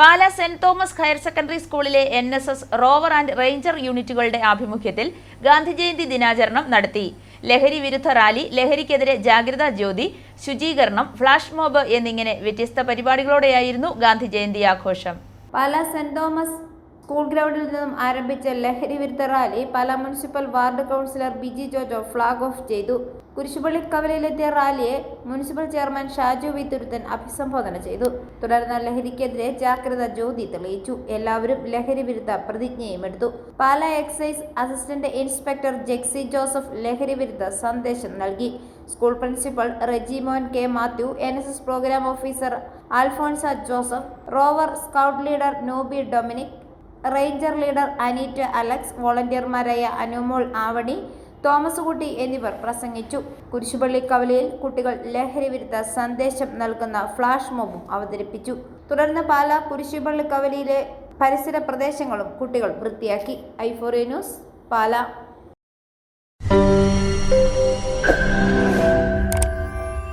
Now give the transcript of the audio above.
Pala saint Thomas higher secondary സ്കൂളിലെ N S S rover and ranger യൂണിറ്റുകളുടെ ആഭിമുഖ്യത്തിൽ ഗാന്ധി ജയന്തി ദിനാചരണം നടത്തി. ലഹരി വിരുദ്ധ റാലി ലഹരിക്കെതിരെ ജാഗ്രതാ ജ്യോതി ശുചീകരണം ഫ്ലാഷ് മോബ് എന്നിങ്ങനെ വ്യത്യസ്ത പരിപാടികളോടെയായിരുന്നു ഗാന്ധി ജയന്തി ആഘോഷം. പാല സെന്റ് തോമസ് സ്കൂൾ ഗ്രൗണ്ടിൽ നിന്നും ആരംഭിച്ച ലഹരി വിരുദ്ധ rally Pala municipal ward councillor Biji Jojo flag off ചെയ്തു. കുരിശുപള്ളി കവലയിലെത്തിയ റാലിയെ municipal chairman Shaju V Thuruthan അഭിസംബോധന ചെയ്തു. തുടർന്ന് ലഹരിക്കെതിരെ ജാഗ്രത ജ്യോതി തെളിയിച്ചു. എല്ലാവരും ലഹരി വിരുദ്ധ പ്രതിജ്ഞയും എടുത്തു. Pala excise assistant inspector Jexy Joseph ലഹരി വിരുദ്ധ സന്ദേശം നൽകി. School principal Rejimon K Mathew N S S programme officer Alphonsa Joseph rover scout leader Noby Dominic ranger leader Aneet Alex വോളണ്ടിയർമാരായ Anumol Avani Thomas Kutty എന്നിവർ പ്രസംഗിച്ചു. കുരിശുപള്ളി കവലയിൽ കുട്ടികൾ ലഹരി വിരുദ്ധ സന്ദേശം നൽകുന്ന ഫ്ലാഷ് മോബും അവതരിപ്പിച്ചു. തുടർന്ന് പാല കുരിശുപള്ളി കവലയിലെ പരിസര പ്രദേശങ്ങളും കുട്ടികൾ വൃത്തിയാക്കി. ഐഫോറിയ ന്യൂസ് പാല.